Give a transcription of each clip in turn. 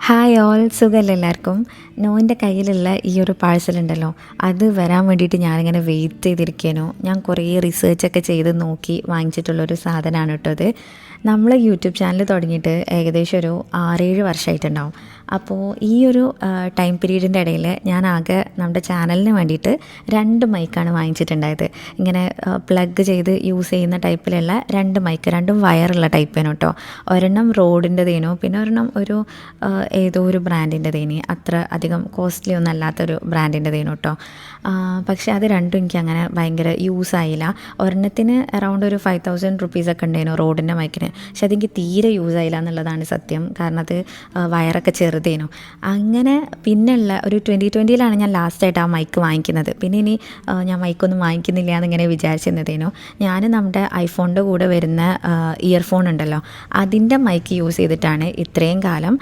Hi all സുഖമല്ല എല്ലാവർക്കും? നോന്റെ കയ്യിലുള്ള ഈ ഒരു പാഴ്സൽ ഉണ്ടല്ലോ അത് വരാൻ വേണ്ടിയിട്ട് ഞാനിങ്ങനെ വെയിറ്റ് ചെയ്തിരിക്കാനോ. ഞാൻ കുറേ റിസർച്ചൊക്കെ ചെയ്ത് നോക്കി വാങ്ങിച്ചിട്ടുള്ളൊരു സാധനമാണ് കേട്ടോ അത്. നമ്മൾ യൂട്യൂബ് ചാനൽ തുടങ്ങിയിട്ട് ഏകദേശം ഒരു ആറേഴ് വർഷമായിട്ടുണ്ടാവും അപ്പോൾ ഈ ഒരു ടൈം പീരീഡിന്റെ ഇടയിൽ ഞാൻ ആകെ നമ്മുടെ ചാനലിന് വേണ്ടിയിട്ട് രണ്ട് മൈക്കാണ് വാങ്ങിച്ചിട്ടുണ്ടായത്. ഇങ്ങനെ പ്ലഗ് ചെയ്ത് യൂസ് ചെയ്യുന്ന ടൈപ്പിലുള്ള രണ്ട് മൈക്ക് രണ്ടും വയറുള്ള ടൈപ്പിനു കേട്ടോ. ഒരെണ്ണം റോഡിന്റെതേനു പിന്നെ ഒരെണ്ണം ഒരു ഏതോ ഒരു ബ്രാൻഡിന്റെതേനി അത്ര അധികം കോസ്റ്റ്ലി ഒന്നും അല്ലാത്തൊരു ബ്രാൻഡിന്റെതേനു കേട്ടോ. പക്ഷേ അത് രണ്ടും എനിക്ക് അങ്ങനെ ഭയങ്കര യൂസ് ആയില്ല. ഒരെണ്ണത്തിന് അറൗണ്ട് ഒരു ഫൈവ് തൗസൻഡ് റുപ്പീസൊക്കെ ഉണ്ടായിരുന്നു റോഡിന്റെ മൈക്കിന്. പക്ഷെ അതെനിക്ക് തീരെ യൂസ് ആയില്ല എന്നുള്ളതാണ് സത്യം. കാരണം അത് വയറൊക്കെ ചെറുതേനു. അങ്ങനെ പിന്നെയുള്ള ഒരു ട്വന്റി ട്വന്റിയിലാണ് ഞാൻ ലാസ്റ്റായിട്ട് ആ മൈക്ക് വാങ്ങിക്കുന്നത്. പിന്നെ ഇനി ഞാൻ മൈക്കൊന്നും വാങ്ങിക്കുന്നില്ല എന്നിങ്ങനെ വിചാരിച്ചിരുന്നതേനു. ഞാൻ നമ്മുടെ ഐഫോണിന്റെ കൂടെ വരുന്ന ഇയർഫോൺ ഉണ്ടല്ലോ അതിന്റെ മൈക്ക് യൂസ് ചെയ്തിട്ടാണ് ഇത്രയും കാലം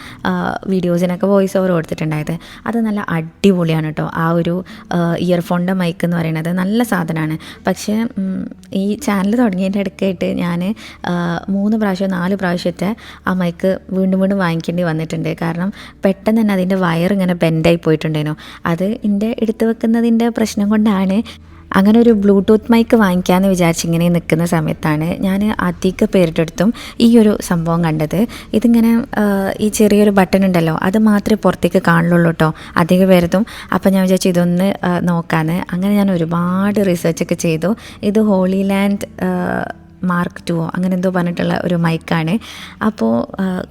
വീഡിയോസിനൊക്കെ വോയിസ് ഓവർ കൊടുത്തിട്ടുണ്ടായത്. അത് നല്ല അടിപൊളിയാണ് കേട്ടോ ആ ഒരു ഇയർഫോണിന്റെ മൈക്ക് എന്ന് പറയുന്നത് നല്ല സാധനമാണ്. പക്ഷേ ഈ ചാനൽ തുടങ്ങിയതിന്റെ ഇടയ്ക്കായിട്ട് ഞാൻ മൂന്ന് പ്രാവശ്യം നാല് പ്രാവശ്യത്തെ ആ മൈക്ക് വീണ്ടും വീണ്ടും വാങ്ങിക്കേണ്ടി വന്നിട്ടുണ്ട്. കാരണം പെട്ടെന്ന് തന്നെ അതിന്റെ വയർ ഇങ്ങനെ ബെൻഡായി പോയിട്ടുണ്ടായിരുന്നു. അത് എന്റെ എടുത്തു വെക്കുന്നതിന്റെ പ്രശ്നം കൊണ്ടാണ് അങ്ങനെ ഒരു ബ്ലൂടൂത്ത് മൈക്ക് വാങ്ങിക്കാമെന്ന് വിചാരിച്ച് ഇങ്ങനെ നിൽക്കുന്ന സമയത്താണ് ഞാൻ അധിക പേരിട്ടടുത്തും ഈ ഒരു സംഭവം കണ്ടത്. ഇതിങ്ങനെ ഈ ചെറിയൊരു ബട്ടൺ ഉണ്ടല്ലോ അത് മാത്രമേ പുറത്തേക്ക് കാണുള്ളൂ കേട്ടോ അധിക പേരതും. അപ്പം ഞാൻ വിചാരിച്ചു ഇതൊന്ന് നോക്കാമെന്ന് അങ്ങനെ ഞാൻ ഒരുപാട് റിസർച്ചൊക്കെ ചെയ്തു. ഇത് ഹോളി ലാൻഡ് മാർക്ക് ടുവോ അങ്ങനെ എന്തോ പറഞ്ഞിട്ടുള്ള ഒരു മൈക്കാണ് അപ്പോൾ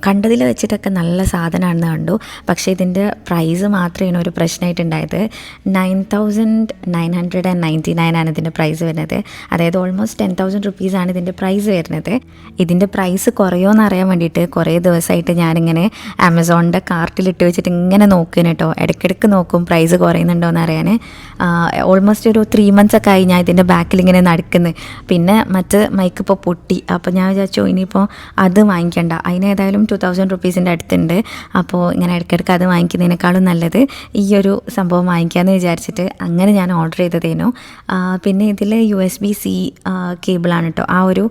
കണ്ടതിൽ വെച്ചിട്ടൊക്കെ നല്ല സാധനമാണെന്ന് കണ്ടു. പക്ഷേ ഇതിന്റെ പ്രൈസ് മാത്രമാണ് ഒരു പ്രശ്നമായിട്ടുണ്ടായത്. Nine thousand nine hundred and ninety nine ആണ് ഇതിന്റെ പ്രൈസ് വരുന്നത്. അതായത് ഓൾമോസ്റ്റ് ടെൻ തൗസൻഡ് റുപ്പീസാണ് ഇതിന്റെ പ്രൈസ് വരുന്നത്. ഇതിന്റെ പ്രൈസ് കുറയുമോ അറിയാൻ വേണ്ടിയിട്ട് കുറേ ദിവസമായിട്ട് ഞാനിങ്ങനെ ആമസോണിന്റെ കാർട്ടിലിട്ട് വെച്ചിട്ട് ഇങ്ങനെ നോക്കുന്നു കേട്ടോ. ഇടയ്ക്കിടയ്ക്ക് നോക്കും പ്രൈസ് കുറയുന്നുണ്ടോ എന്ന് അറിയാൻ ഓൾമോസ്റ്റ് ഒരു ത്രീ മന്ത്സ് ഒക്കെ ആയി ഞാൻ ഇതിന്റെ ബാക്കിൽ ഇങ്ങനെ നടക്കുന്നത് പിന്നെ മറ്റ് മൈക്ക് ഇപ്പോൾ പൊട്ടി. അപ്പോൾ ഞാൻ വിചാരിച്ചു ഇനിയിപ്പോൾ അത് വാങ്ങിക്കണ്ട. അതിന് ഏതായാലും ടു തൗസൻഡ് റുപ്പീസിന്റെ അടുത്തുണ്ട്. അപ്പോൾ ഇങ്ങനെ ഇടയ്ക്കിടയ്ക്ക് അത് വാങ്ങിക്കുന്നതിനേക്കാളും നല്ലത് ഈ ഒരു സംഭവം വാങ്ങിക്കാമെന്ന് വിചാരിച്ചിട്ട് അങ്ങനെ ഞാൻ ഓർഡർ ചെയ്തതേനു. പിന്നെ ഇതിൽ യു എസ് ബി സി കേബിളാണ് കേട്ടോ ആ ഒരു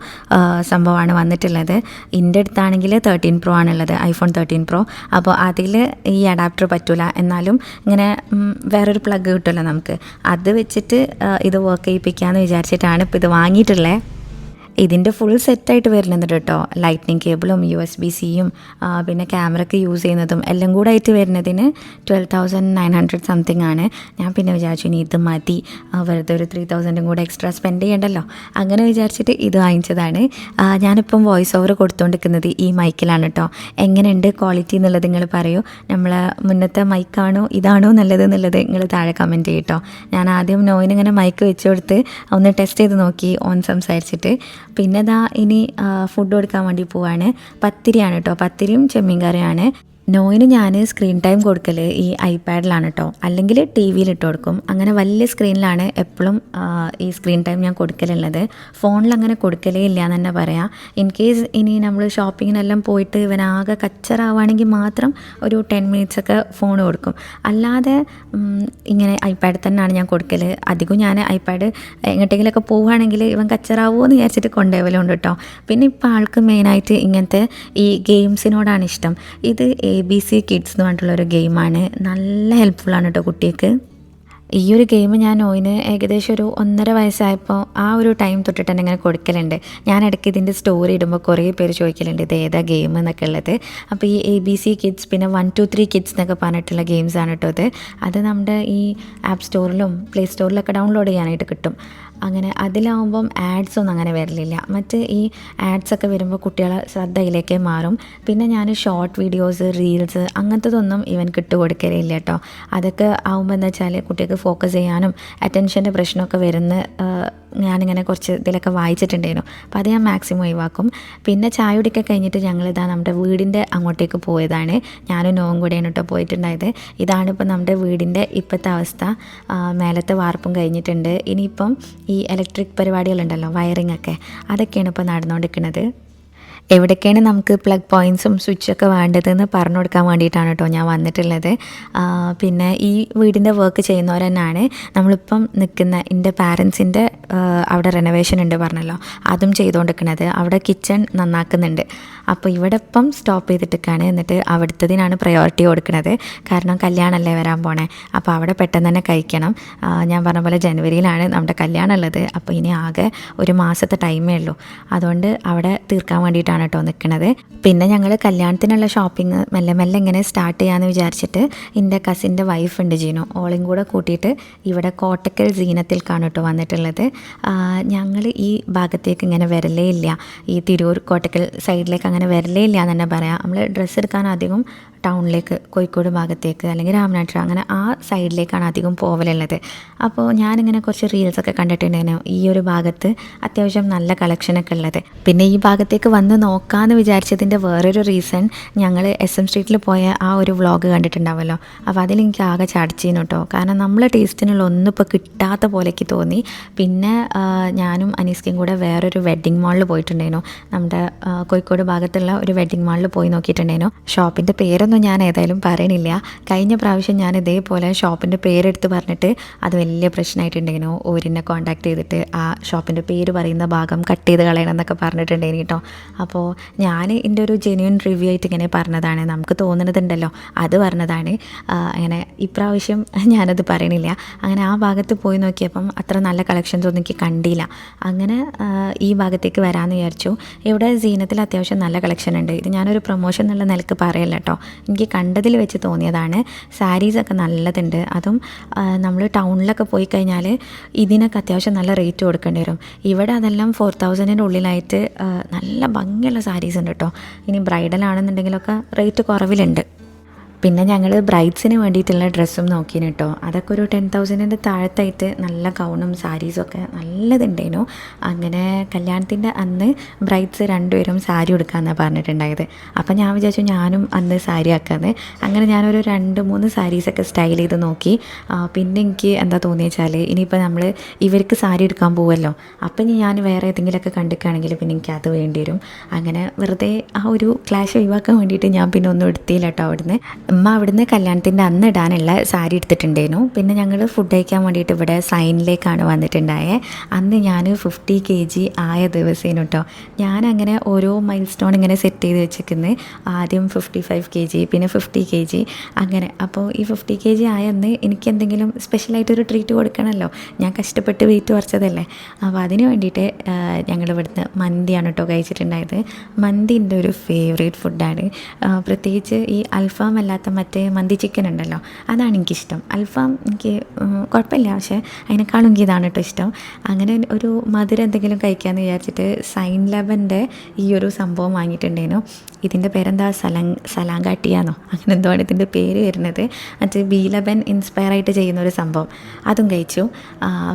സംഭവമാണ് വന്നിട്ടുള്ളത്. എന്റെ അടുത്താണെങ്കിൽ തേർട്ടീൻ പ്രോ ആണുള്ളത്. ഐഫോൺ തേർട്ടീൻ പ്രോ അപ്പോൾ അതിൽ ഈ അഡാപ്റ്റർ പറ്റൂല. എന്നാലും ഇങ്ങനെ വേറൊരു പ്ലഗ് കിട്ടുമല്ലോ നമുക്ക്. അത് വെച്ചിട്ട് ഇത് വർക്ക് ചെയ്യിപ്പിക്കാമെന്ന് വിചാരിച്ചിട്ടാണ് ഇപ്പോൾ ഇത് വാങ്ങിയിട്ടുള്ളത് ഇതിന്റെ ഫുൾ സെറ്റായിട്ട് വരുന്നുണ്ട് കേട്ടോ. ലൈറ്റ്നിങ് കേബിളും യു എസ് ബി സിയും പിന്നെ ക്യാമറയ്ക്ക് യൂസ് ചെയ്യുന്നതും എല്ലാം കൂടെ ആയിട്ട് വരുന്നതിന് twelve thousand nine hundred something ആണ്. ഞാൻ പിന്നെ വിചാരിച്ചു ഇനി ഇത് മതി. വെറുതെ ഒരു ത്രീ തൗസൻഡും കൂടെ എക്സ്ട്രാ സ്പെൻഡ് ചെയ്യണ്ടല്ലോ. അങ്ങനെ വിചാരിച്ചിട്ട് ഇത് വാങ്ങിച്ചതാണ്. ഞാനിപ്പം വോയിസ് ഓവർ കൊടുത്തുകൊണ്ടിരിക്കുന്നത് ഈ മൈക്കിലാണ് കേട്ടോ എങ്ങനെയുണ്ട് ക്വാളിറ്റി എന്നുള്ളത് നിങ്ങൾ പറയൂ. നമ്മൾ മുന്നത്തെ മൈക്കാണോ ഇതാണോ നല്ലത് എന്നുള്ളത് നിങ്ങൾ താഴെ കമന്റ് ചെയ്യട്ടോ ഞാൻ ആദ്യം നോയിനിങ്ങനെ മൈക്ക് വെച്ച് കൊടുത്ത് ഒന്ന് ടെസ്റ്റ് ചെയ്ത് നോക്കി ഓൺ സംസാരിച്ചിട്ട്. പിന്നെ ഇനി ഫുഡ് കൊടുക്കാൻ വേണ്ടി പോവാണ്. പത്തിരിയാണ് കേട്ടോ പത്തിരിയും ചെമ്മീൻ കറിയാണ് നോയിന് ഞാൻ സ്ക്രീൻ ടൈം കൊടുക്കൽ ഈ ഐപാഡിലാണ് കേട്ടോ അല്ലെങ്കിൽ ടി വിയിൽ ഇട്ട് കൊടുക്കും. അങ്ങനെ വലിയ സ്ക്രീനിലാണ് എപ്പോഴും ഈ സ്ക്രീൻ ടൈം ഞാൻ കൊടുക്കലുള്ളത്. ഫോണിൽ അങ്ങനെ കൊടുക്കലേ ഇല്ല എന്ന് തന്നെ പറയാം. ഇൻ കേസ് ഇനി നമ്മൾ ഷോപ്പിങ്ങിനെല്ലാം പോയിട്ട് ഇവനാകെ കച്ചറാവുകയാണെങ്കിൽ മാത്രം ഒരു ടെൻ മിനിറ്റ്സ് ഒക്കെ ഫോൺ കൊടുക്കും. അല്ലാതെ ഇങ്ങനെ ഐപാഡ് തന്നെയാണ് ഞാൻ കൊടുക്കൽ അധികം ഞാൻ ഐപാഡ് എങ്ങോട്ടെങ്കിലൊക്കെ പോവുകയാണെങ്കിൽ ഇവൻ കച്ചറാവുമോ എന്ന് വിചാരിച്ചിട്ട് കൊണ്ടുപോകലുണ്ട് കേട്ടോ പിന്നെ ഇപ്പോൾ ആൾക്ക് മെയിനായിട്ട് ഇങ്ങനത്തെ ഈ ഗെയിംസിനോടാണ് ഇഷ്ടം. ഇത് ബി സി കിഡ്സ് എന്ന് പറഞ്ഞിട്ടുള്ള ഒരു ഗെയിമാണ് നല്ല ഹെൽപ്ഫുള്ളാണ് കേട്ടോ കുട്ടിക്ക്. ഈ ഒരു ഗെയിം ഞാൻ ഓയിന് ഏകദേശം ഒരു ഒന്നര വയസ്സായപ്പോൾ ആ ഒരു ടൈം തൊട്ടിട്ട് തന്നെ ഇങ്ങനെ കൊടുക്കലുണ്ട്. ഞാൻ ഇടയ്ക്ക് ഇതിന്റെ സ്റ്റോറി ഇടുമ്പോൾ കുറേ പേര് ചോദിക്കലുണ്ട് ഇത് ഏതാ ഗെയിം എന്നൊക്കെ ഉള്ളത്? അപ്പോൾ ഈ എ ബി സി കിഡ്സ് പിന്നെ വൺ ടു ത്രീ കിഡ്സ് എന്നൊക്കെ പറഞ്ഞിട്ടുള്ള ഗെയിംസാണ് കേട്ടോ അത് അത് നമ്മുടെ ഈ ആപ്പ് സ്റ്റോറിലും പ്ലേ സ്റ്റോറിലൊക്കെ ഡൗൺലോഡ് ചെയ്യാനായിട്ട് കിട്ടും. അങ്ങനെ അതിലാവുമ്പം ആഡ്സ് ഒന്നും അങ്ങനെ വരലില്ല. മറ്റ് ഈ ആഡ്സ് ഒക്കെ വരുമ്പോൾ കുട്ടികളെ ശ്രദ്ധയിലേക്ക് മാറും. പിന്നെ ഞാൻ ഷോർട്ട് വീഡിയോസ് റീൽസ് അങ്ങനത്തതൊന്നും ഇവൻ കൊടുക്കലില്ല കേട്ടോ അതൊക്കെ ആവുമ്പോൾ എന്താ വെച്ചാൽ കുട്ടികൾക്ക് ഫോക്കസ് ചെയ്യാനും അറ്റൻഷന്റെ പ്രശ്നമൊക്കെ വരുന്ന ഞാനിങ്ങനെ കുറച്ച് ഇതിലൊക്കെ വായിച്ചിട്ടുണ്ടായിരുന്നു. അപ്പോൾ അത് ഞാൻ മാക്സിമം ഒഴിവാക്കും. പിന്നെ ചായ കുടിയൊക്കെ കഴിഞ്ഞിട്ട് ഞങ്ങളിതാ നമ്മുടെ വീടിന്റെ അങ്ങോട്ടേക്ക് പോയതാണ്. ഞാനും നോവും കൂടെയാണ് കേട്ടോ പോയിട്ടുണ്ടായത്. ഇതാണ് ഇപ്പോൾ നമ്മുടെ വീടിന്റെ ഇപ്പോഴത്തെ അവസ്ഥ. മേലത്തെ വാർപ്പും കഴിഞ്ഞിട്ടുണ്ട്. ഇനിയിപ്പം ഈ ഇലക്ട്രിക് പരിപാടികളുണ്ടല്ലോ വയറിംഗ് ഒക്കെ. അതൊക്കെയാണ് ഇപ്പോൾ നടന്നുകൊണ്ടിരിക്കുന്നത്. എവിടേക്കാണ് നമുക്ക് പ്ലഗ് പോയിന്റ്സും സ്വിച്ചൊക്കെ വേണ്ടതെന്ന് പറഞ്ഞു കൊടുക്കാൻ വേണ്ടിയിട്ടാണ് കേട്ടോ ഞാൻ വന്നിട്ടുള്ളത്. പിന്നെ ഈ വീടിന്റെ വർക്ക് ചെയ്യുന്നവർ തന്നെയാണ് നമ്മളിപ്പം നിൽക്കുന്ന എന്റെ പാരൻസിന്റെ അവിടെ റെനോവേഷൻ ഉണ്ട് പറഞ്ഞല്ലോ. അതും ചെയ്തുകൊണ്ടിരിക്കുന്നത്. അവിടെ കിച്ചൺ നന്നാക്കുന്നുണ്ട്. അപ്പോൾ ഇവിടെ ഇപ്പം സ്റ്റോപ്പ് ചെയ്തിട്ടൊക്കെയാണ് എന്നിട്ട് അവിടുത്തതിനാണ് പ്രയോറിറ്റി കൊടുക്കുന്നത്. കാരണം കല്യാണമല്ലേ വരാൻ പോണേ. അപ്പോൾ അവിടെ പെട്ടെന്ന് തന്നെ കഴിക്കണം. ഞാൻ പറഞ്ഞ പോലെ ജനുവരിയിലാണ് നമ്മുടെ കല്യാണം ഉള്ളത് അപ്പോൾ ഇനി ആകെ ഒരു മാസത്തെ ടൈമേ ഉള്ളൂ. അതുകൊണ്ട് അവിടെ തീർക്കാൻ വേണ്ടിയിട്ടാണ് കേട്ടോ നിൽക്കുന്നത് പിന്നെ ഞങ്ങൾ കല്യാണത്തിനുള്ള ഷോപ്പിംഗ് മെല്ലെ മെല്ലെ ഇങ്ങനെ സ്റ്റാർട്ട് ചെയ്യാമെന്ന് വിചാരിച്ചിട്ട് എന്റെ കസിന്റെ വൈഫ് ഉണ്ട് ജീനു. ഓളും കൂടെ കൂട്ടിയിട്ട് ഇവിടെ കോട്ടക്കൽ സീനത്തിൽക്കാണ് കേട്ടോ വന്നിട്ടുള്ളത്. ഞങ്ങൾ ഈ ഭാഗത്തേക്ക് ഇങ്ങനെ വരലേ ഇല്ല. ഈ തിരൂർ കോട്ടക്കൽ സൈഡിലേക്ക് അങ്ങനെ വരലേ ഇല്ല എന്ന് തന്നെ പറയാം. നമ്മൾ ഡ്രസ്സ് എടുക്കാൻ അധികം ടൗണിലേക്ക് കോഴിക്കോട് ഭാഗത്തേക്ക് അല്ലെങ്കിൽ രാമനാട്ടുര അങ്ങനെ ആ സൈഡിലേക്കാണ് അധികം പോവലുള്ളത്. അപ്പോൾ ഞാനിങ്ങനെ കുറച്ച് റീൽസൊക്കെ കണ്ടിട്ടുണ്ടായിരുന്നു ഈ ഒരു ഭാഗത്ത് അത്യാവശ്യം നല്ല കളക്ഷനൊക്കെ ഉള്ളത്. പിന്നെ ഈ ഭാഗത്തേക്ക് വന്ന് നോക്കാമെന്ന് വിചാരിച്ചതിന്റെ വേറൊരു റീസൺ ഞങ്ങൾ എസ് എം സ്ട്രീറ്റിൽ പോയ ആ ഒരു വ്ളോഗ് കണ്ടിട്ടുണ്ടാവുമല്ലോ അപ്പോൾ അതിലെനിക്ക് ആകെ ചടച്ചിരുന്നു കേട്ടോ കാരണം നമ്മളെ ടേസ്റ്റിനുള്ള ഒന്നും ഇപ്പോൾ കിട്ടാത്ത പോലേക്ക് തോന്നി. പിന്നെ ഞാനും അനീസ്കയും കൂടെ വേറൊരു വെഡ്ഡിങ് മാളിൽ പോയിട്ടുണ്ടായിരുന്നു. നമ്മുടെ കോഴിക്കോട് ഭാഗത്തുള്ള ഒരു വെഡ്ഡിങ് മാളിൽ പോയി നോക്കിയിട്ടുണ്ടായിരുന്നു. ഷോപ്പിന്റെ പേരൊന്നും ഞാൻ ഏതായാലും പറയണില്ല. കഴിഞ്ഞ പ്രാവശ്യം ഞാൻ ഇതേപോലെ ഷോപ്പിന്റെ പേരെടുത്ത് പറഞ്ഞിട്ട് അത് വലിയ പ്രശ്നമായിട്ടുണ്ടായിരുന്നു ഓരിനെ കോൺടാക്ട് ചെയ്തിട്ട് ആ ഷോപ്പിന്റെ പേര് പറയുന്ന ഭാഗം കട്ട് ചെയ്ത് കളയണം എന്നൊക്കെ പറഞ്ഞിട്ടുണ്ടായിരുന്നു കേട്ടോ അപ്പോൾ ഞാൻ എന്റെ ഒരു ജെന്യൂൻ റിവ്യൂ ആയിട്ട് ഇങ്ങനെ പറഞ്ഞതാണ്. നമുക്ക് തോന്നുന്നതുണ്ടല്ലോ അത് പറഞ്ഞതാണ്. അങ്ങനെ ഇപ്രാവശ്യം ഞാനത് പറയണില്ല. അങ്ങനെ ആ ഭാഗത്ത് പോയി നോക്കിയപ്പം അത്ര നല്ല കളക്ഷൻസ് ഒന്നും എനിക്ക് കണ്ടില്ല. അങ്ങനെ ഈ ഭാഗത്തേക്ക് വരാമെന്ന് വിചാരിച്ചു. ഇവിടെ സീനത്തിൽ അത്യാവശ്യം നല്ല കളക്ഷൻ ഉണ്ട്. ഇത് ഞാനൊരു പ്രൊമോഷൻ എന്നുള്ള നിലയ്ക്ക് പറയല്ല കേട്ടോ. എനിക്ക് കണ്ടതിൽ വെച്ച് തോന്നിയതാണ്. സാരീസൊക്കെ നല്ലതുണ്ട്. അതും നമ്മൾ ടൗണിലൊക്കെ പോയി കഴിഞ്ഞാൽ ഇതിനൊക്കെ അത്യാവശ്യം നല്ല റേറ്റ് കൊടുക്കേണ്ടി വരും. ഇവിടെ അതെല്ലാം ഫോർ തൗസൻഡിന്റെ ഉള്ളിലായിട്ട് നല്ല നല്ല ഭംഗിയുള്ള സാരീസ് ഉണ്ട് കേട്ടോ. ഇനി ബ്രൈഡൽ ആണെന്നുണ്ടെങ്കിലൊക്കെ റേറ്റ് കുറവിലുണ്ട്. പിന്നെ ഞങ്ങൾ ബ്രൈഡ്സിന് വേണ്ടിയിട്ടുള്ള ഡ്രസ്സും നോക്കിന് കേട്ടോ അതൊക്കെ ഒരു ടെൻ തൗസൻഡിന്റെ താഴത്തായിട്ട് നല്ല ഗൗണും സാരീസും ഒക്കെ നല്ലതുണ്ടായിരുന്നു. അങ്ങനെ കല്യാണത്തിന്റെ അന്ന് ബ്രൈഡ്സ് രണ്ടുപേരും സാരി എടുക്കാമെന്നാണ് പറഞ്ഞിട്ടുണ്ടായത്. അപ്പം ഞാൻ വിചാരിച്ചു ഞാനും അന്ന് സാരി ആക്കാമെന്ന് അങ്ങനെ ഞാനൊരു രണ്ട് മൂന്ന് സാരീസൊക്കെ സ്റ്റൈൽ ചെയ്ത് നോക്കി. പിന്നെ എനിക്ക് എന്താ തോന്നിയ വെച്ചാൽ ഇനിയിപ്പോൾ നമ്മൾ ഇവർക്ക് സാരി എടുക്കാൻ പോവുമല്ലോ അപ്പം ഇനി ഞാൻ വേറെ ഏതെങ്കിലുമൊക്കെ കണ്ടിക്കുകയാണെങ്കിൽ പിന്നെ എനിക്ക് അത് വേണ്ടി വരും. അങ്ങനെ വെറുതെ ആ ഒരു ക്ലാഷ് ഒഴിവാക്കാൻ വേണ്ടിയിട്ട് ഞാൻ പിന്നെ ഒന്നും എടുത്തില്ല കേട്ടോ അവിടുന്ന്. ഉമ്മ അവിടുന്ന് കല്യാണത്തിന്റെ അന്ന് ഇടാനുള്ള സാരി എടുത്തിട്ടുണ്ടായിരുന്നു. പിന്നെ ഞങ്ങൾ ഫുഡ് കഴിക്കാൻ വേണ്ടിയിട്ട് ഇവിടെ സൈനിലേക്കാണ് വന്നിട്ടുണ്ടായത് അന്ന് ഞാൻ ഫിഫ്റ്റി കെ ജി ആയ ദിവസേനു കേട്ടോ ഞാനങ്ങനെ ഓരോ മൈൽ സ്റ്റോൺ ഇങ്ങനെ സെറ്റ് ചെയ്ത് വെച്ചിരിക്കുന്നത് ആദ്യം ഫിഫ്റ്റി ഫൈവ് കെ ജി പിന്നെ ഫിഫ്റ്റി കെ ജി അങ്ങനെ. അപ്പോൾ ഈ ഫിഫ്റ്റി കെ ജി ആയെന്ന് എനിക്ക് എന്തെങ്കിലും സ്പെഷ്യലായിട്ടൊരു ട്രീറ്റ് കൊടുക്കണമല്ലോ ഞാൻ കഷ്ടപ്പെട്ട് വെയിറ്റ് കുറച്ചതല്ലേ. അപ്പോൾ അതിന് വേണ്ടിയിട്ട് ഞങ്ങൾ ഇവിടുന്ന് മന്തിയാണ് കേട്ടോ കഴിച്ചിട്ടുണ്ടായത്. മന്തി എന്റെ ഒരു ഫേവറേറ്റ് ഫുഡാണ് പ്രത്യേകിച്ച് ഈ അൽഫാം അല്ലാത്ത മറ്റേ മന്തി ചിക്കൻ ഉണ്ടല്ലോ അതാണ് എനിക്കിഷ്ടം. അൽഫാം എനിക്ക് കുഴപ്പമില്ല. പക്ഷേ അതിനേക്കാളും എനിക്ക് ഇതാണ് കേട്ടോ ഇഷ്ടം. അങ്ങനെ ഒരു മധുരം എന്തെങ്കിലും കഴിക്കാമെന്ന് വിചാരിച്ചിട്ട് സൈൻ ലെവന്റെ ഈ ഒരു സംഭവം വാങ്ങിയിട്ടുണ്ടായിരുന്നു. ഇതിന്റെ പേരെന്താ? സലങ് സലാങ്കാട്ടിയാന്നോ? അങ്ങനെ എന്തോ ആണ് ഇതിന്റെ പേര് വരുന്നത്? അത് ബി ലബൻ ഇൻസ്പയർ ആയിട്ട് ചെയ്യുന്ന ഒരു സംഭവം. അതും കഴിച്ചു.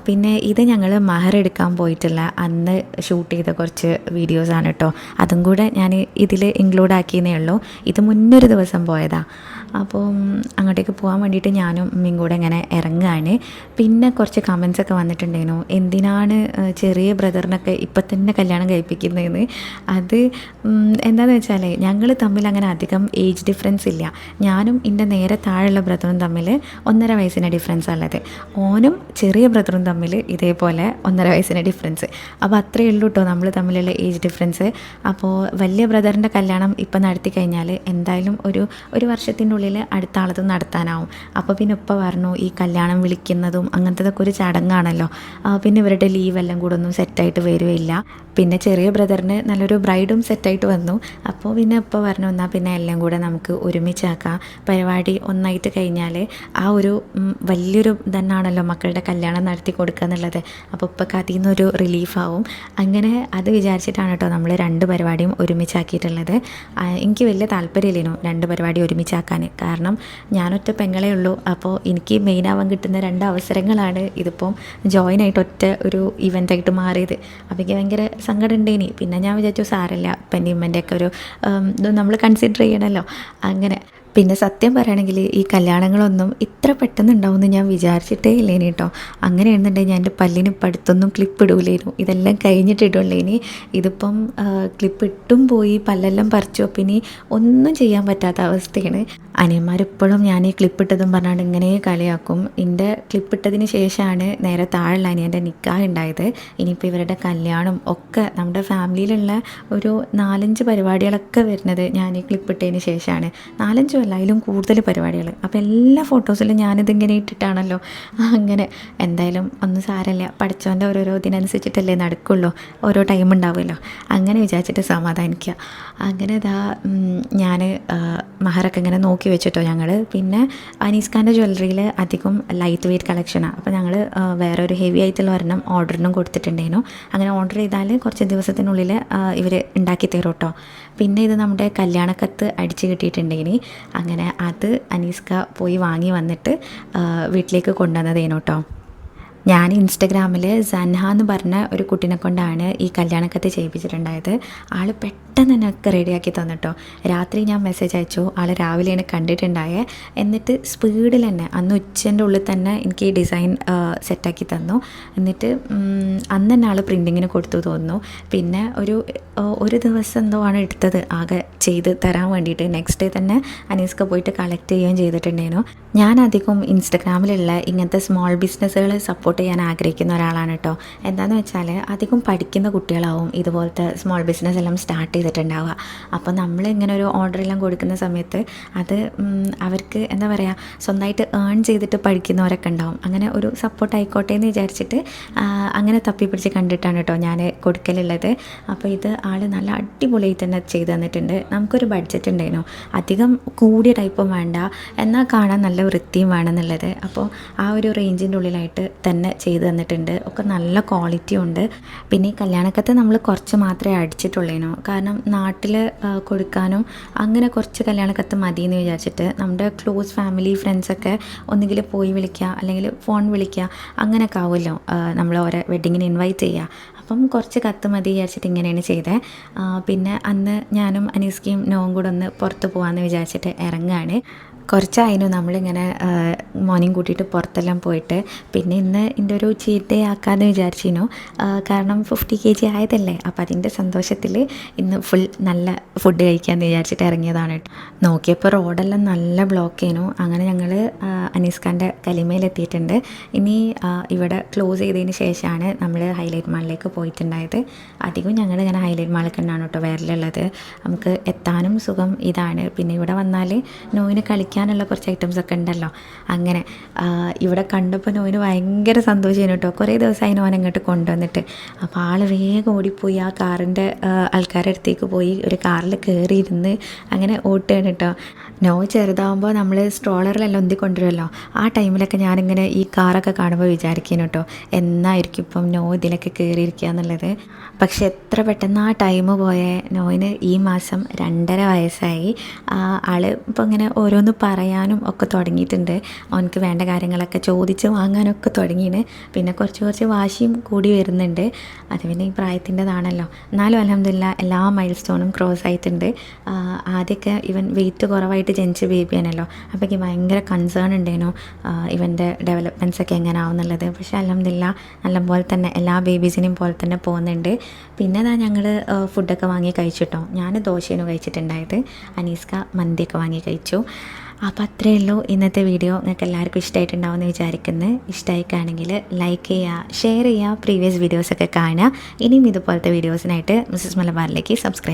പിന്നെ ഇത് ഞങ്ങൾ മഹർ എടുക്കാൻ പോയിട്ടുള്ള അന്ന് ഷൂട്ട് ചെയ്ത കുറച്ച് വീഡിയോസാണ് കേട്ടോ. അതും കൂടെ ഞാൻ ഇതിൽ ഇൻക്ലൂഡ് ആക്കിയെന്നേ ഉള്ളൂ. ഇത് മുന്നൊരു ദിവസം പോയതാ. അപ്പോൾ അങ്ങോട്ടേക്ക് പോകാൻ വേണ്ടിയിട്ട് ഞാനും ഉമ്മയും കൂടെ ഇങ്ങനെ ഇറങ്ങുകയാണ് പിന്നെ കുറച്ച് കമൻസ് ഒക്കെ വന്നിട്ടുണ്ടായിരുന്നു. എന്തിനാണ് ചെറിയ ബ്രദറിനൊക്കെ ഇപ്പം തന്നെ കല്യാണം കഴിപ്പിക്കുന്നതെന്ന്? അത് എന്താണെന്ന് വെച്ചാൽ ഞങ്ങൾ തമ്മിൽ അങ്ങനെ അധികം ഏജ് ഡിഫറൻസ് ഇല്ല. ഞാനും എന്റെ നേരെ താഴെയുള്ള ബ്രദറും തമ്മിൽ ഒന്നര വയസ്സിന് ഡിഫറൻസ് ഉള്ളത് ഓനും ചെറിയ ബ്രദറും തമ്മിൽ ഇതേപോലെ ഒന്നര വയസ്സിന് ഡിഫറൻസ് അപ്പോൾ അത്രയേ ഉള്ളൂ കേട്ടോ നമ്മൾ തമ്മിലുള്ള ഏജ് ഡിഫറൻസ് അപ്പോൾ വലിയ ബ്രദറിന്റെ കല്യാണം ഇപ്പം നടത്തി കഴിഞ്ഞാൽ എന്തായാലും ഒരു ഒരു വർഷത്തിന്റെ ഉള്ളിൽ അടുത്ത ആളത് നടത്താനാവും. അപ്പോൾ പിന്നെ ഉപ്പ പറഞ്ഞു ഈ കല്യാണം വിളിക്കുന്നതും അങ്ങനത്തതൊക്കെ ഒരു ചടങ്ങാണല്ലോ. പിന്നെ ഇവരുടെ ലീവ് എല്ലാം കൂടെ ഒന്നും സെറ്റായിട്ട് വരുമില്ല പിന്നെ ചെറിയ ബ്രദറിന് നല്ലൊരു ബ്രൈഡും സെറ്റായിട്ട് വന്നു. അപ്പോൾ പിന്നെ ഇപ്പം പറഞ്ഞു എന്നാൽ പിന്നെ എല്ലാം കൂടെ നമുക്ക് ഒരുമിച്ചാക്കാം പരിപാടി ഒന്നായിട്ട് കഴിഞ്ഞാൽ ആ ഒരു വലിയൊരു തന്നെയാണല്ലോ മക്കളുടെ കല്യാണം നടത്തി കൊടുക്കുക എന്നുള്ളത്. അപ്പോൾ ഇപ്പം അതിൽ നിന്നൊരു റിലീഫാവും അങ്ങനെ അത് വിചാരിച്ചിട്ടാണ് കേട്ടോ നമ്മൾ രണ്ട് പരിപാടിയും ഒരുമിച്ചാക്കിയിട്ടുള്ളത്. എനിക്ക് വലിയ താല്പര്യമില്ലേനു രണ്ട് പരിപാടി ഒരുമിച്ചാക്കാൻ കാരണം ഞാനൊറ്റ പെങ്ങളേ ഉള്ളൂ. അപ്പോൾ എനിക്ക് മെയിനാവാൻ കിട്ടുന്ന രണ്ട് അവസരങ്ങളാണ് ഇതിപ്പം ജോയിൻ ആയിട്ട് ഒറ്റ ഒരു ഇവന്റായിട്ട് മാറിയത്. അപ്പോൾ എനിക്ക് ഭയങ്കര സങ്കടം ഉണ്ടേനി പിന്നെ ഞാൻ വിചാരിച്ചു സാരല്ല ഇപ്പം ഉമ്മന്റെയൊക്കെ ഒരു നമ്മൾ കൺസിഡർ ചെയ്യണമല്ലോ അങ്ങനെ. പിന്നെ സത്യം പറയുകയാണെങ്കിൽ ഈ കല്യാണങ്ങളൊന്നും ഇത്ര പെട്ടെന്ന് ഉണ്ടാവുമെന്ന് ഞാൻ വിചാരിച്ചിട്ടേ ഇല്ലേനി കേട്ടോ അങ്ങനെ എഴുന്നുണ്ടെങ്കിൽ ഞാൻ എന്റെ പല്ലിന് ഇപ്പം അടുത്തൊന്നും ക്ലിപ്പ് ഇടൂലേനു. ഇതെല്ലാം കഴിഞ്ഞിട്ട് ഇടുള്ളേനി. ഇതിപ്പം ക്ലിപ്പ് ഇട്ടും പോയി പല്ലെല്ലാം പറിച്ചു. അപ്പം ഇനി ഒന്നും ചെയ്യാൻ പറ്റാത്ത അവസ്ഥയാണ്. അനിയന്മാരെപ്പോഴും ഞാൻ ഈ ക്ലിപ്പ് ഇട്ടതും പറഞ്ഞാണ്ട് ഇങ്ങനെ കളിയാക്കും. എന്റെ ക്ലിപ്പ് ഇട്ടതിന് ശേഷമാണ് നേരെ താഴെയുള്ള അനിയന്റെ നിക്കാഹ് ഉണ്ടായത് ഇനിയിപ്പോൾ ഇവരുടെ കല്യാണം ഒക്കെ നമ്മുടെ ഫാമിലിയിലുള്ള ഒരു നാലഞ്ച് പരിപാടികളൊക്കെ വരുന്നത് ഞാൻ ഈ ക്ലിപ്പ് ഇട്ടതിന് ശേഷമാണ് നാലഞ്ചും അല്ല അതിലും കൂടുതൽ പരിപാടികൾ. അപ്പോൾ എല്ലാ ഫോട്ടോസിലും ഞാനിതിങ്ങനെ ഇട്ടിട്ടാണല്ലോ. അങ്ങനെ എന്തായാലും ഒന്നും സാരമില്ല പഠിച്ചവന്റെ ഓരോരോ ഇതിനനുസരിച്ചിട്ടല്ലേ നടക്കുള്ളൂ. ഓരോ ടൈം ഉണ്ടാവുമല്ലോ. അങ്ങനെ വിചാരിച്ചിട്ട് സമാധാനിക്കുക അങ്ങനെ ഇതാ ഞാൻ മഹറൊക്കെ ഇങ്ങനെ നോക്കി വെച്ചിട്ടോ ഞങ്ങൾ പിന്നെ അനീസ്ഖാന്റെ ജ്വല്ലറിയിൽ അധികം ലൈറ്റ് വെയ്റ്റ് കളക്ഷനാണ് അപ്പോൾ ഞങ്ങൾ വേറെ ഒരു ഹെവി ആയിട്ടുള്ള ഒരെണ്ണം ഓർഡറിനും കൊടുത്തിട്ടുണ്ടായിരുന്നു. അങ്ങനെ ഓർഡർ ചെയ്താൽ കുറച്ച് ദിവസത്തിനുള്ളിൽ ഇവർ ഉണ്ടാക്കി തരും കേട്ടോ പിന്നെ ഇത് നമ്മുടെ കല്യാണക്കത്ത് അടിച്ച് കിട്ടിയിട്ടുണ്ടെങ്കിൽ അങ്ങനെ അത് അനീസ്ക പോയി വാങ്ങി വന്നിട്ട് വീട്ടിലേക്ക് കൊണ്ടുവന്നതേനു കേട്ടോ ഞാൻ ഇൻസ്റ്റഗ്രാമിൽ സൻഹ എന്ന് പറഞ്ഞ ഒരു കുട്ടീനെ കൊണ്ടാണ് ഈ കല്യാണക്കത്ത് ചെയ്യിപ്പിച്ചിട്ടുണ്ടായത്. ആൾ പെട്ടെന്ന് തന്നെ ഒക്കെ റെഡിയാക്കി തന്നിട്ടോ രാത്രി ഞാൻ മെസ്സേജ് അയച്ചു. ആൾ രാവിലെയാണ് കണ്ടിട്ടുണ്ടായേ. എന്നിട്ട് സ്പീഡിൽ തന്നെ അന്ന് ഉച്ചന്റെ ഉള്ളിൽ തന്നെ എനിക്ക് ഈ ഡിസൈൻ സെറ്റാക്കി തന്നു. എന്നിട്ട് അന്ന് തന്നെ ആൾ പ്രിന്റിങ്ങിന് കൊടുത്തു തോന്നുന്നു. പിന്നെ ഒരു ഒരു ദിവസം എന്തോ ആണ് എടുത്തത് ആകെ ചെയ്ത് തരാൻ വേണ്ടിയിട്ട്. നെക്സ്റ്റ് ഡേ തന്നെ അനീസ്ക്ക് പോയിട്ട് കളക്ട് ചെയ്യുകയും ചെയ്തിട്ടുണ്ടായിരുന്നു. ഞാൻ അധികം ഇൻസ്റ്റഗ്രാമിലുള്ള ഇങ്ങനത്തെ സ്മോൾ ബിസിനസ്സുകൾ സപ്പോർട്ട് ചെയ്യാൻ ആഗ്രഹിക്കുന്ന ഒരാളാണ് കേട്ടോ എന്താണെന്ന് വെച്ചാൽ അധികം പഠിക്കുന്ന കുട്ടികളാവും ഇതുപോലത്തെ സ്മോൾ ബിസിനസ് എല്ലാം സ്റ്റാർട്ട് ചെയ്തിട്ടുണ്ടാവുക. അപ്പോൾ നമ്മൾ ഇങ്ങനെ ഒരു ഓർഡർ എല്ലാം കൊടുക്കുന്ന സമയത്ത് അത് അവർക്ക് എന്താ പറയുക സ്വന്തമായിട്ട് ഏൺ ചെയ്തിട്ട് പഠിക്കുന്നവരൊക്കെ ഉണ്ടാവും. അങ്ങനെ ഒരു സപ്പോർട്ട് ആയിക്കോട്ടെ എന്ന് വിചാരിച്ചിട്ട് അങ്ങനെ തപ്പി പിടിച്ച് കണ്ടിട്ടാണ് കേട്ടോ ഞാൻ കൊടുക്കലുള്ളത്. അപ്പോൾ ഇത് ആൾ നല്ല അടിപൊളിയായി തന്നെ ചെയ്ത് തന്നിട്ടുണ്ട്. നമുക്കൊരു ബഡ്ജറ്റ് ഉണ്ടായിരുന്നു. അധികം കൂടിയ ടൈപ്പും വേണ്ട. എന്നാൽ കാണാൻ നല്ല വൃത്തിയും വേണമെന്നുള്ളത് അപ്പോൾ ആ ഒരു റേഞ്ചിന്റെ ഉള്ളിലായിട്ട് തന്നെ ചെയ്ത് തന്നിട്ടുണ്ട്. ഒക്കെ നല്ല ക്വാളിറ്റി ഉണ്ട്. പിന്നെ ഈ കല്യാണക്കത്ത് നമ്മൾ കുറച്ച് മാത്രമേ അടിച്ചിട്ടുള്ളേനോ? കാരണം നാട്ടിൽ കൊടുക്കാനും അങ്ങനെ കുറച്ച് കല്യാണക്കത്ത് മതി എന്ന് വിചാരിച്ചിട്ട് നമ്മുടെ ക്ലോസ് ഫാമിലി ഫ്രണ്ട്സൊക്കെ ഒന്നുകിൽ പോയി വിളിക്കുക അല്ലെങ്കിൽ ഫോൺ വിളിക്കുക അങ്ങനെയൊക്കെ ആവുമല്ലോ. നമ്മൾ ഓരോ വെഡ്ഡിങ്ങിന് ഇൻവൈറ്റ് ചെയ്യുക അപ്പം കുറച്ച് കത്ത് മതി വിചാരിച്ചിട്ട് ഇങ്ങനെയാണ് ചെയ്തത് പിന്നെ അന്ന് ഞാനും അനീസ്കിയും നോവും കൂടെ ഒന്ന് പുറത്ത് പോകാമെന്ന് വിചാരിച്ചിട്ട് ഇറങ്ങുകയാണ് കുറച്ചായിരുന്നു നമ്മളിങ്ങനെ മോർണിംഗ് കൂട്ടിയിട്ട് പുറത്തെല്ലാം പോയിട്ട് പിന്നെ ഇന്ന് എന്റെ ഒരു ചീറ്റ് ആക്കാമെന്ന് വിചാരിച്ചിരുന്നു കാരണം ഫിഫ്റ്റി കെ ജി ആയതല്ലേ. അപ്പോൾ അതിന്റെ സന്തോഷത്തിൽ ഇന്ന് ഫുൾ നല്ല ഫുഡ് കഴിക്കാമെന്ന് വിചാരിച്ചിട്ട് ഇറങ്ങിയതാണ് നോക്കിയപ്പോൾ റോഡെല്ലാം നല്ല ബ്ലോക്ക് ചെയ്യുന്നു അങ്ങനെ ഞങ്ങൾ അനീസ്ഖാന്റെ കലിമയിലെത്തിയിട്ടുണ്ട് ഇനി ഇവിടെ ക്ലോസ് ചെയ്തതിന് ശേഷമാണ് നമ്മൾ ഹൈലൈറ്റ് മാളിലേക്ക് പോയിട്ടുണ്ടായത്. അധികം ഞങ്ങൾ ഇങ്ങനെ ഹൈലൈറ്റ് മാളിൽ തന്നെയാണ് കേട്ടോ വേറെയുള്ളത് നമുക്ക് എത്താനും സുഖം ഇതാണ്. പിന്നെ ഇവിടെ വന്നാൽ നോയിന് കളിക്കാനുള്ള കുറച്ച് ഐറ്റംസ് ഒക്കെ ഉണ്ടല്ലോ. അങ്ങനെ ഇവിടെ കണ്ടപ്പോൾ നോവിന് ഭയങ്കര സന്തോഷമായിരുന്നു കേട്ടോ. കുറേ ദിവസമായി നോൻ അങ്ങോട്ട് കൊണ്ടുവന്നിട്ട്. അപ്പോൾ ആൾ വേഗം ഓടിപ്പോയി ആ കാറിന്റെ ആൾക്കാരുടെ അടുത്തേക്ക് പോയി ഒരു കാറിൽ കയറിയിരുന്ന് അങ്ങനെ ഓട്ടുകയാണ് കേട്ടോ. നോ ചെറുതാവുമ്പോൾ നമ്മൾ സ്ട്രോളറിലെല്ലാം ഒന്തി കൊണ്ടുവരുമല്ലോ ആ ടൈമിലൊക്കെ ഞാനിങ്ങനെ ഈ കാറൊക്കെ കാണുമ്പോൾ വിചാരിക്കുന്നു കേട്ടോ. എന്നായിരിക്കും ഇപ്പം നോ ഇതിലൊക്കെ കയറിയിരിക്കുക എന്നുള്ളത്. പക്ഷെ എത്ര പെട്ടെന്ന് ആ ടൈം പോയ. നോയിന് ഈ മാസം രണ്ടര വയസ്സായി. ആൾ ഇപ്പോൾ ഇങ്ങനെ ഓരോന്ന് പറയാനും ഒക്കെ തുടങ്ങിയിട്ടുണ്ട്. അവനക്ക് വേണ്ട കാര്യങ്ങളൊക്കെ ചോദിച്ച് വാങ്ങാനൊക്കെ തുടങ്ങിയാണ് പിന്നെ കുറച്ച് കുറച്ച് വാശിയും കൂടി വരുന്നുണ്ട്. അത് പിന്നെ ഈ പ്രായത്തിന്റെതാണല്ലോ. എന്നാലും അലഹമില്ല എല്ലാ മൈൽ സ്റ്റോണും ക്രോസ് ആയിട്ടുണ്ട്. ആദ്യമൊക്കെ ഇവൻ വെയിറ്റ് കുറവായിട്ട് ജനിച്ച ബേബിയാണല്ലോ അപ്പോൾ എനിക്ക് ഭയങ്കര കൺസേൺ ഉണ്ടായിരുന്നു ഇവന്റെ ഡെവലപ്മെന്റ്സ് ഒക്കെ എങ്ങനെ ആവുന്നുള്ളത് പക്ഷേ അലഹമില്ല നല്ലപോലെ തന്നെ എല്ലാ ബേബീസിനെയും പോലെ തന്നെ പോകുന്നുണ്ട്. പിന്നെ അതാ ഞങ്ങൾ ഫുഡൊക്കെ വാങ്ങി കഴിച്ചിട്ടോ ഞാൻ ദോശയാണ് കഴിച്ചിട്ടുണ്ടായത്. അനീസ്ക മന്തിയൊക്കെ വാങ്ങി കഴിച്ചു. അപ്പോൾ അത്രയേ ഉള്ളൂ ഇന്നത്തെ വീഡിയോ. നിങ്ങൾക്ക് എല്ലാവർക്കും ഇഷ്ടമായിട്ടുണ്ടാവുമെന്ന് വിചാരിക്കുന്നു. ഇഷ്ടമായിക്കാണെങ്കിൽ ലൈക്ക് ചെയ്യുക ഷെയർ ചെയ്യുക പ്രീവിയസ് വീഡിയോസൊക്കെ കാണുക. ഇനിയും ഇതുപോലത്തെ വീഡിയോസിനായിട്ട് മിസ്സസ് മലബാറിലേക്ക് സബ്സ്ക്രൈബ്